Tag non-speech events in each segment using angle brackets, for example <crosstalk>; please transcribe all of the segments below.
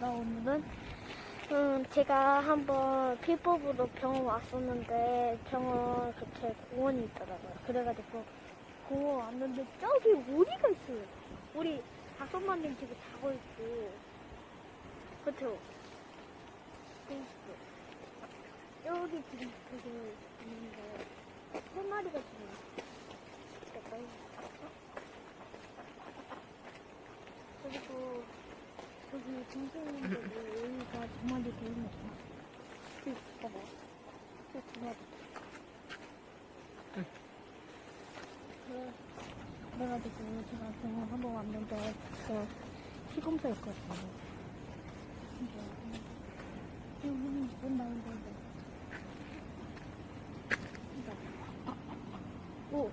반갑습니다. 오늘은 음, 제가 한번 피법으로 병원 왔었는데 병원 근처에 공원이 있더라고요. 그래가지고 공원 왔는데 저기 오리가 있어요. 다섯 마리 지금 자고 있고 그쵸? 여기 지금 되게 있는데 세 마리가 지금 있어요. 그리고 저기 동생님들이 여기가 두 마리 더 있네. 그, 봐봐. 그두 마리. 그래, 그래가지고 제가 병원 한번 왔는데 그 시검사였거든요. 근데 여기는 무슨 말인데? 오.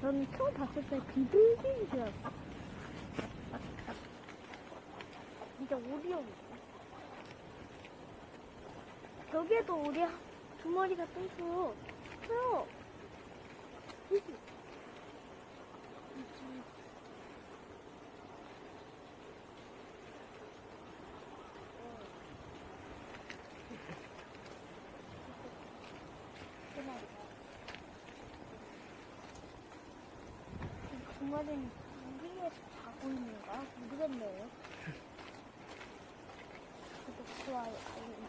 전 처음 봤을 때 비둘기인 줄 알았어. 진짜 오리였어. 저기에도 오리 한- 두 마리가 떠있어. 커요. 그치? 그치. 두 마리가. 두 마리는 우리에서 자고 있는 거야? 모르겠네요. <laughs> 구독, 좋아요, 알림